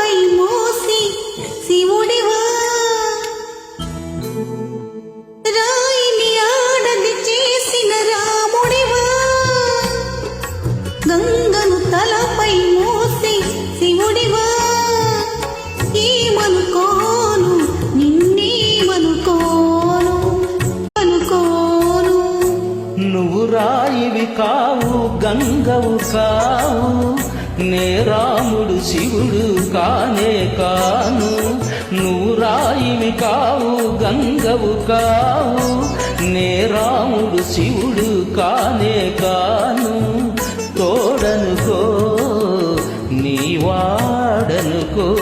శిలపై మోసి శివుడివా? రాయిని ఆడది చేసిన రాముడివా? గంగను తలపై మోసి శివుడివా? ఏమనుకోను నిన్నేమనుకోను అనుకోను. నువ్వు రాయివి కావు గంగవు కావు నే రాముడు శివుడు. కాను నూరాయిమి కావు గంగవు కావు. నే రాముడు శివుడు కానే కాను. తోడనుకో నీ వాడనుకో.